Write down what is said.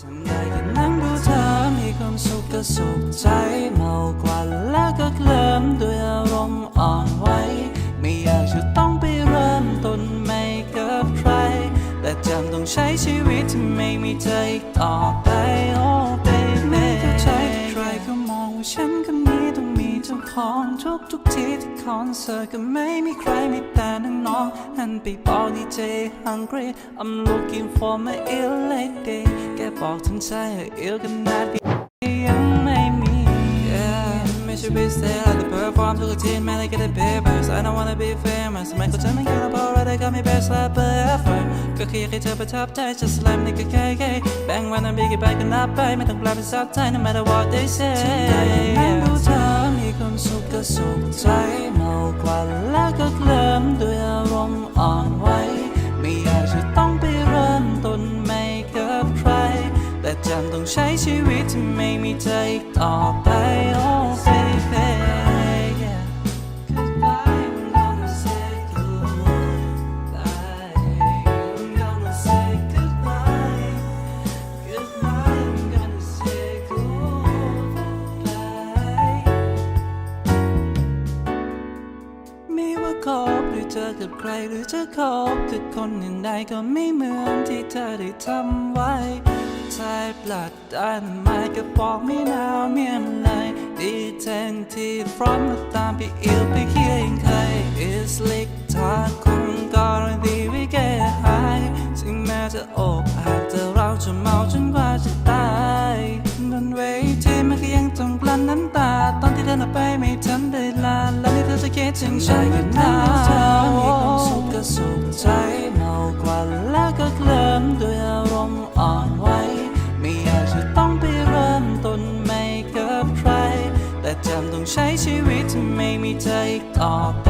ทำได้แค่นั่งดูเธอมีความสุขก็สุขใจเมากว่าแล้วก็เคลิ้มด้วยอารมณ์อ่อนไหวไม่อยากจะต้องไปเริ่มต้นใหม่กับใคร แต่จำต้องใช้ชีวิตที่ไม่มีเธออีกต่อไป oh baby ไม่เข้าใจใครก็มองว่าฉันคนนี้ต้องมีเจ้าของทุกทุกๆที่ที่คอนเสิร์ตก็ไม่มีใครมีแต่น้องๆหันไปบอกดีเจ hungry I'm looking for my ill lady บอกถึงใจว่าอิลกันนาดยังไม่มี yeah ไม่ใช่ไป stay like the perform ทุกทิตย์แม้ได้แค่ได้ papers I don't wanna be famous ไม่เข้าใจมันแค่เพราะอะไรได้ก็ไม่ best rapper ever ก็แค่อยากให้เธอประทับใจ just like นี่ก็แค่แค่แบ่งวันนั้นบีกี่ใบก็นับไป ไม่ต้องกลับไปซับใจ no matter what they say นั่งดูเธอมีความสุขก็สุขใจเมากว่าแล้ว จำต้องใช้ชีวิตที่ไม่มีเธออีกต่อไป oh baby yeah Goodbye I'm gonna say goodbye I'm gonna say goodbye Goodbye I'm gonna say goodbye ไม่ว่าคบหรือเจอกับใครหรือจะคบกับคนอื่นใดก็ไม่เหมือนที่เธอได้ทำไว้ ใช้ปลัดด้านไม้ก็บอกไม่นาวเมียนเลยดีแทนที่ฟรอนต์มาตามพี่อิวไปเคียงใคร is lick ทางคงการันตีไว้แก้หายถึงแม้จะอกหักแต่เราจะเมาจนกว่าจะตายบนเวทีมันก็ยังต้องกลั้นน้ำตา ตอนที่เดินออกไปไม่ทันได้ลาแล้วนี่เธอจะคิดถึงฉันกันนาเธอมีความ จำต้องใช้ชีวิตที่ไม่มีเธออีกต่อไป